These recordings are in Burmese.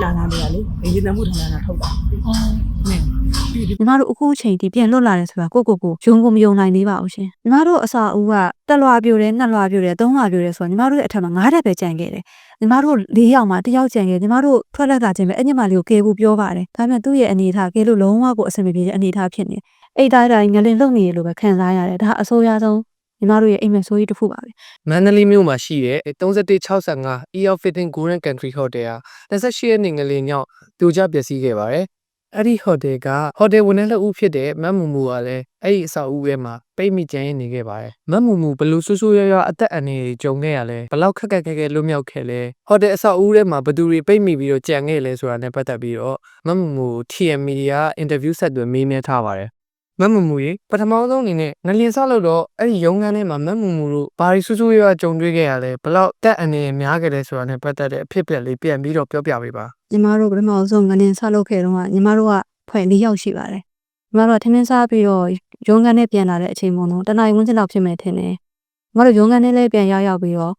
ကြာလာနေတာလေရေနံမှုထမ်းတာထုတ်တာနဲ့ပြီးညီမတို့အခုအချိန်ဒီပြန်လွတ်လာတယ်ဆိုတာကိုကိုကိုယုံကိုမယုံနိုင်သေးပါဘူးရှင်ညီမတို့အစာအုပ်ကတက်လွာပြိုတယ်နှစ်လွာပြိုတယ်သုံးလွာပြိုတယ်ဆိုတော့ညီမတို့ရဲ့အထက်မှာငါးတက်ပဲကြံခဲ့တယ်ညီမတို့၄ယောက်မှာတစ်ယောက်ကြံခဲ့ညီမတို့ထွက်လက်တာချင်းပဲအညစ်မလေးကိုကဲဖို့ပြောပါတယ်ဒါပေမဲ့သူ့ရဲ့အနေအထားကဲလို့လုံးဝကိုအဆင်မပြေတဲ့အနေအထားဖြစ်နေအဲ့တိုင်းတိုင်းငလင်လုံနေရလို့ပဲခံစားရတယ်ဒါအဆိုးရဆုံး ညီမတို့ရဲ့အိမ်မက်ဆိုးကြီးတစ်ခုပါပဲမန္တလေးမြို့မှာရှိတဲ့3165 EOF Fitting Golden Country Hotel ဟာ28ရက်နေ့ငလင်ညောင်းပြိုကျပျက်စီးခဲ့ပါတယ်။အဲ့ဒီဟိုတယ်ကဟိုတယ်ဝန်ထမ်းလက်ဦးဖြစ်တဲ့မတ်မူမူကလည်းအဲ့ဒီအဆောက်အဦထဲမှာပိတ်မိကျန်ရနေခဲ့ပါတယ်။မတ်မူမူဘလို့ဆူဆူရွရွအသက်အန္တရာယ်ကြုံခဲ့ရလဲဘလောက်ခက်ခက်ခဲခဲလွတ်မြောက်ခဲ့လဲဟိုတယ်အဆောက်အဦထဲမှာဘသူတွေပိတ်မိပြီးတော့ကြံခဲ့လဲဆိုတာနဲ့ပတ်သက်ပြီးတော့မတ်မူမူ TMB ကအင်တာဗျူးဆက်သွယ်မေးမြန်းထားပါတယ်။ မတ်မမူရေပထမဆုံးအနေနဲ့ငလျင်ဆောက်လို့တော့အဲ့ဒီရုံးခန်းထဲမှာမတ်မမူတို့ဘာရီဆူဆူရွာကြုံတွေ့ခဲ့ရလဲဘလောက်တက်အနေနဲ့များခဲ့လဲဆိုတာနဲ့ပတ်သက်တဲ့အဖြစ်အပျက်လေးပြန်ပြီးတော့ပြောပြပေးပါညီမတို့ပထမဆုံးငနင်ဆောက်လုပ်ခဲ့တော့ကညီမတို့ကဖွဲ့၄ယောက်ရှိပါတယ်ညီမတို့ကထမင်းစားပြီးတော့ရုံးခန်းနဲ့ပြန်လာတဲ့အချိန်ပေါ့နော်တနင်္လာဝန်းကျင်လောက်ဖြစ်မယ်ထင်တယ်ညီမတို့ရုံးခန်းနဲ့လည်းပြန်ရောက်ရောက်ပြီးတော့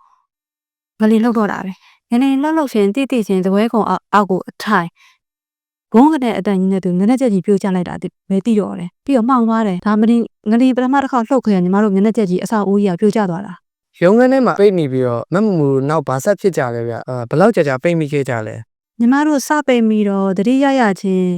ငလင်လှုပ်တော့တာပဲငလင်လှုပ်လှုပ်ရှင်တိတိချင်းသပွဲကုံအောက်အောက်ကိုအထိုင် ဂုံးကနေအတန်ကြီးနဲ့သူငနဲ့ချက်ကြီးပြိုကျလိုက်တာဒီပဲတိတော့တယ်ပြီးတော့မှောင်သွားတယ်ဒါမင်းငလင်ပထမတစ်ခါလှုပ်ခဲ့ရညီမတို့ငနဲ့ချက်ကြီးအဆောက်အဦကြီးကပြိုကျသွားတာရုံးခန်းထဲမှာပိတ်နေပြီးတော့မတ်မမူတို့နောက်ဘာဆက်ဖြစ်ကြလဲဗျအာဘလောက်ကြာကြာပိတ်မိခဲ့ကြလဲညီမတို့စပိတ်ပြီးတော့တတိယရချင်း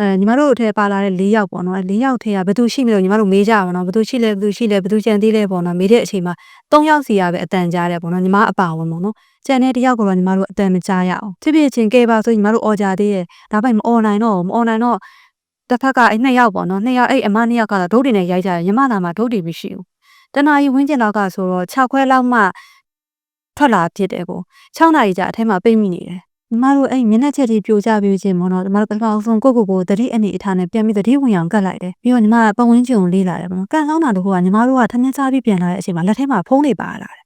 အဲညီမတို့အထက်ပါလာတဲ့၄ယောက်ပေါ့နော်အဲ၄ယောက်ထဲကဘယ်သူရှိမလဲညီမတို့မေးကြပါနော်ဘယ်သူရှိလဲဘယ်သူရှိလဲဘယ်သူကြံသေးလဲပေါ့နော်မေးတဲ့အချိန်မှာ၃ယောက်စီရပဲအတန်ကြားတယ်ပေါ့နော်ညီမအပါဝင်ပေါ့နော်ကြံတဲ့တယောက်ကတော့ညီမတို့အတန်မကြားရအောင်ဖြစ်ဖြစ်ချင်းကဲပါဆိုညီမတို့အော်ကြသေးရဲ့ဒါပိုင်မအော်နိုင်တော့မအော်နိုင်တော့တစ်ဖက်ကအဲ့နှစ်ယောက်ပေါ့နော်နှစ်ယောက်အဲ့အမနှစ်ယောက်ကတော့ဒုတ်တွေနဲ့ရိုက်ကြတယ်ညီမသားမှာဒုတ်တွေမရှိဘူးတနာကြီးဝင်းကျင်တော့ကဆိုတော့6ခွဲလောက်မှထွက်လာဖြစ်တယ်ကို6နာရီကြာအထက်မှာပြိမိနေတယ် ညီမတို့အဲ့မျက်နှာချက်ကြီးပြိုကျပြီးခြင်းမနော်ညီမတို့ပထမဆုံးကိုယ့်ကိုယ်ကိုတတိအနေအထားနဲ့ပြန်ပြီးတတိဝင်အောင်ကတ်လိုက်တယ်ပြီးတော့ညီမကပတ်ဝန်းကျင်ကိုလေးလာတယ်ပေါ့နော်ကန်ဆောင်တာတခုကညီမတို့ကထမင်းစားပြီးပြန်လာတဲ့အချိန်မှာလက်ထဲမှာဖုန်းတွေပါလာတယ်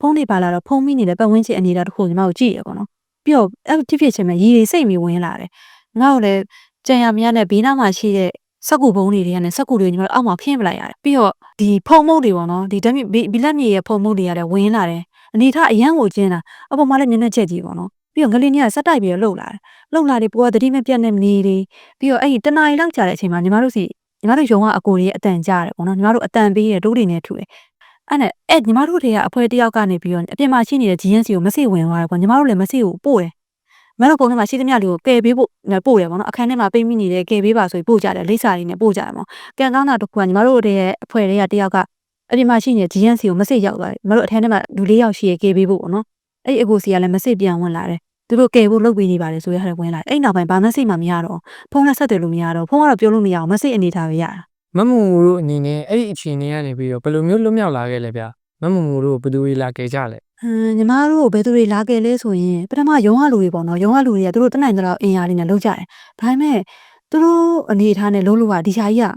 ဖုန်းတွေပါလာတော့ဖုန်းမိနေတဲ့ပတ်ဝန်းကျင်အနေအထားတခုကိုညီမတို့ကြည့်ရပေါ့နော်ပြီးတော့အဲ့ဖြစ်ဖြစ်ချင်းပဲရီရီစိတ်မီဝင်လာတယ်ငါ့ကိုလည်းကြံရမရနဲ့ဘေးနားမှာရှိတဲ့စက်ကူဘုံတွေတွေကလည်းစက်ကူတွေညီမတို့အောက်မှာဖျင်းပလိုက်ရတယ်ပြီးတော့ဒီဖုံမုတ်တွေပေါ့နော်ဒီဓာတ်မြေဘီလက်မြေရဲ့ဖုံမုတ်တွေကလည်းဝင်လာတယ်အနေထားအရန်ကိုကျင်းတာအပေါ်မှာလည်းမျက်နှာချက်ကြီးပေါ့နော် ပြီးတော့ငလင်းကြီးကစက်တိုက်ပြီးတော့လှုပ်လာတယ်လှုပ်လာတယ်ကိုကတတိမပြတ်နဲ့နေတယ်ပြီးတော့အဲ့ဒီတနားရီလောက်ကြာတဲ့အချိန်မှာညီမတို့စီညီမတို့ယုံကအကိုတွေရဲ့အတန်ကြားတယ်ပေါ့နော်ညီမတို့အတန်ပေးတယ်ဒိုးတွေနဲ့ထူတယ်အဲ့နဲ့အဲ့ညီမတို့တွေကအဖွဲတစ်ယောက်ကနေပြီးတော့အပြင်မှာရှိနေတဲ့ GNC ကိုမစိဝင်သွားတယ်ပေါ့ညီမတို့လည်းမစိကိုပို့တယ်မတို့ပုံထဲမှာရှိသမျှလေးကိုကယ်ပေးဖို့ပို့တယ်ပေါ့နော်အခန်းထဲမှာပိတ်မိနေတဲ့ကယ်ပေးပါဆိုပြီးပို့ကြတယ်လိပ်စာလေးနဲ့ပို့ကြတယ်ပေါ့ကန်ကောင်းတာတစ်ခုကညီမတို့ရဲ့အဖွဲတွေကတစ်ယောက်ကအပြင်မှာရှိနေတဲ့ GNC ကိုမစိရောက်သွားတယ်ညီမတို့အထက်ထဲမှာလူလေးယောက်ရှိရကယ်ပေးဖို့ပေါ့နော် အဲ့ဒီအကိုစီကလည်းမစိပြန်ဝင်လာတယ်သူတို့ကယ်ဖို့လုပ်ပေးနေပါတယ်ဆိုရတဲ့ဝင်လာတယ်အဲ့နောက်ပိုင်းဘာမှစိတ်မှမရတော့ဖုန်းနဲ့ဆက်သွယ်လို့မရတော့ဖုန်းကတော့ပြောလို့မရအောင်မစိတ်အနေထားပဲရတာမတ်မမူတို့အနေနဲ့အဲ့ဒီအခြေအနေကနေပြီးတော့ဘယ်လိုမျိုးလွတ်မြောက်လာခဲ့လဲဗျမတ်မမူတို့ဘယ်သူတွေလာခဲ့ကြလဲဟမ်ညီမတို့ဘယ်သူတွေလာခဲ့လဲဆိုရင်ပထမရုံးကလူတွေပေါ့နော်ရုံးကလူတွေကသူတို့တနိုင်တော့အင်အားလေးနဲ့လုပ်ကြတယ်ဒါပေမဲ့သူတို့အနေထားနဲ့လုံးလို့ကဒီရှာကြီးက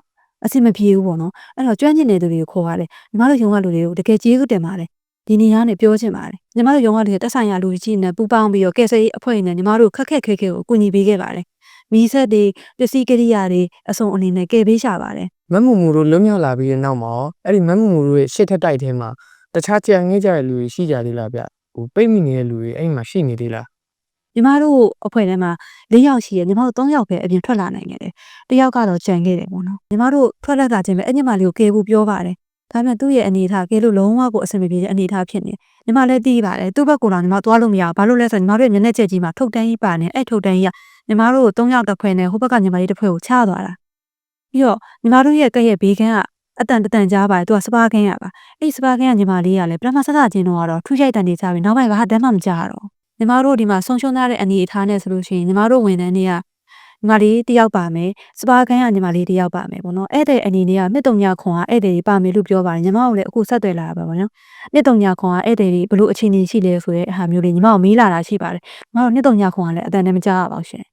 အဆင်မပြေဘူးပေါ့နော်အဲ့တော့ကျွမ်းကျင်တဲ့သူတွေကိုခေါ်ရတယ်ညီမတို့ရုံးကလူတွေကိုတကယ်ကျေးဇူးတင်ပါတယ် ဒီနေရာနဲ့ပြောချင်ပါတယ်ညီမတို့ရုံးကလူတွေတက်ဆိုင်ရာလူကြီးနဲ့ပူပေါင်းပြီးတော့ကယ်ဆယ်ရေးအဖွဲ့နဲ့ညီမတို့ခက်ခက်ခဲခဲကိုကူညီပေးခဲ့ပါတယ်မီးဆက်တွေပစ္စည်းကိရိယာတွေအစုံအနေနဲ့ကယ်ပေးရှာပါတယ်မတ်မမူတို့လွတ်မြောက်လာပြီးတဲ့နောက်မှာအဲ့ဒီမတ်မမူတို့ရဲ့ရှစ်ထက်တိုက်ထဲမှာတခြားကြံခဲ့ကြတဲ့လူတွေရှိကြသေးလားဗျဟိုပိတ်မိနေတဲ့လူတွေအဲ့မှာရှိနေသေးလားညီမတို့အဖွဲ့ထဲမှာ၄ယောက်ရှိရညီမတို့၃ယောက်ပဲအပြင်ထွက်လာနိုင်ခဲ့တယ်။တစ်ယောက်ကတော့ကြံခဲ့တယ်ပေါ့နော်။ညီမတို့ထွက်လက်တာချင်းပဲအညမလေးကိုကယ်ဖို့ပြောပါတယ်။ ဒါပေမဲ့သူ့ရဲ့အနေအထားကယ်လို့လုံးဝကိုအဆင်မပြေတဲ့အနေအထားဖြစ်နေတယ်။ညီမလည်းတီးပါတယ်။သူ့ဘက်ကတော့ညီမသွားလို့မရဘူး။ဘာလို့လဲဆိုတော့ညီမတို့ရဲ့မျက်နှာချက်ကြီးမှာထုတ်တန်းကြီးပါနေအဲ့ထုတ်တန်းကြီးကညီမတို့ကို၃ယောက်တစ်ဖွဲ့နဲ့ဟိုဘက်ကညီမလေးတစ်ဖွဲ့ကိုချသွားတာ။ပြီးတော့ညီမတို့ရဲ့ကဲ့ရဲ့ဘေးကန်းကအတန်တတန်ကြားပါတယ်သူကစပါးကန်းရပါအဲ့ဒီစပါးကန်းကညီမလေးကလည်းပထမဆက်စချင်းတော့ကတော့ထူးရိုက်တန်နေကြပြီနောက်ပိုင်းကဟာတမ်းမှမကြတော့ညီမတို့ဒီမှာဆုံးရှုံးထားတဲ့အနေအထားနဲ့ဆိုလို့ရှိရင်ညီမတို့ဝန်ထမ်းတွေက ညီမလေးတယောက်ပါမယ်စပါးခန်းကညီမလေးတယောက်ပါမယ်ပေါ့နော်အဲ့တဲ့အနေနဲ့ကမြစ်တုံညာခွန်ကအဲ့တဲ့တွေပါမယ်လို့ပြောပါတယ်ညီမတို့လည်းအခုဆက်သွယ်လာတာပဲပေါ့နော်မြစ်တုံညာခွန်ကအဲ့တဲ့တွေဘလို့အခြေအနေရှိလဲဆိုတဲ့အားမျိုးလေးညီမတို့မေးလာတာရှိပါတယ်ညီမတို့မြစ်တုံညာခွန်ကလည်းအတန်နဲ့မကြားရပါဘူးရှင်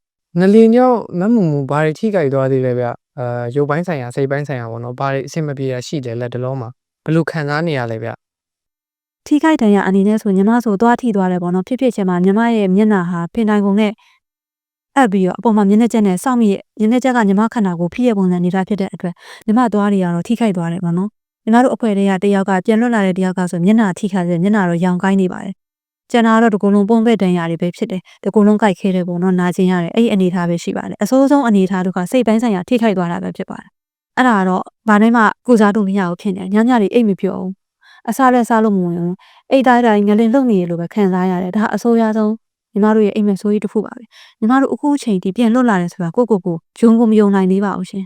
ငလင်ကြောင့်မတ်မမူဘာတွေထိကြိုက်သွားသေးလဲဗျအာရုပ်ပိုင်းဆိုင်ရာစိတ်ပိုင်းဆိုင်ရာပေါ့နော်ဘာတွေအဆင်မပြေတာရှိတယ်လက်တလုံးမှာဘယ်လိုခံစားနေရလဲဗျထိခိုက်တန်ရအနေနဲ့ဆိုညီမဆိုသွားထိသွားတယ်ပေါ့နော်ဖြစ်ဖြစ်ချင်းမှာညီမရဲ့မျက်နှာဟာဖင်တိုင်ကုန်နဲ့ အပ်ပြီးတော့အပေါ်မှာမျက်နှာချက်နဲ့စောင့်မိရဲ့မျက်နှာချက်ကညီမခန္ဓာကိုဖိရဲ့ပုံစံနေတာဖြစ်တဲ့အတွက်ညီမသွားတွေကတော့ထိခိုက်သွားတယ်ပေါ့နော်ညီမတို့အဖွဲတွေကတယောက်ကပြန်လွတ်လာတဲ့တယောက်ကဆိုမျက်နှာထိခိုက်တယ်မျက်နှာတော့ရောင်ကိုင်းနေပါတယ်ကျန်တာတော့ဒီကုလုံးပုံပဲ့တန်ရာတွေပဲဖြစ်တယ်ဒီကုလုံးကြိုက်ခဲတယ်ပေါ့နော်နာကျင်ရတယ်အဲ့ဒီအနေထားပဲရှိပါတယ်အဆိုးဆုံးအနေထားတို့ကစိတ်ပိုင်းဆိုင်ရာထိခိုက်သွားတာပဲဖြစ်ပါတယ်အဲ့ဒါကတော့ဘာနဲ့မှကုစားလို့မရဘူးဖြစ်နေညညတွေအိတ်မပြောဘူးအစားလည်းစားလို့မဝင်ဘူးအိတ်သားတိုင်းငလင်လုံနေရလို့ပဲခံစားရတယ်ဒါအဆိုးရဆုံး ညီမတို့ရဲ့အိမ်မက်ဆိုးကြီးတစ်ခုပါပဲညီမတို့အခုအချိန်ဒီပြန်လွတ်လာတယ်ဆိုတာကိုကိုကိုဂျုံကိုမယုံနိုင်သေးပါဘူးရှင်